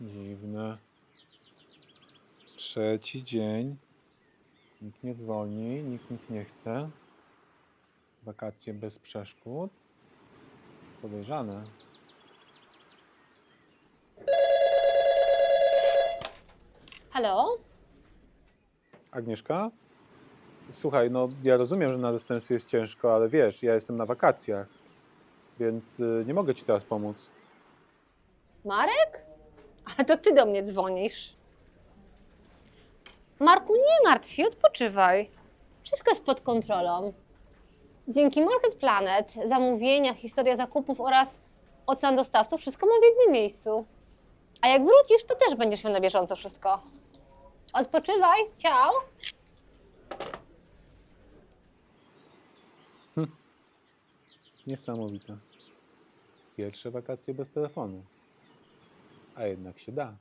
Dziwne. Trzeci dzień. Nikt nie dzwoni, nikt nic nie chce. Wakacje bez przeszkód. Podejrzane. Halo? Agnieszka? Słuchaj, no ja rozumiem, że na dystansie jest ciężko, ale wiesz, ja jestem na wakacjach, więc y, nie mogę ci teraz pomóc. Marek? Ale to ty do mnie dzwonisz. Marku, nie martw się, odpoczywaj. Wszystko jest pod kontrolą. Dzięki Market Planet, zamówienia, historia zakupów oraz ocean dostawców, wszystko mam w jednym miejscu. A jak wrócisz, to też będziesz miał na bieżąco wszystko. Odpoczywaj, ciao. Niesamowite. Pierwsze wakacje bez telefonu. A jednak się da.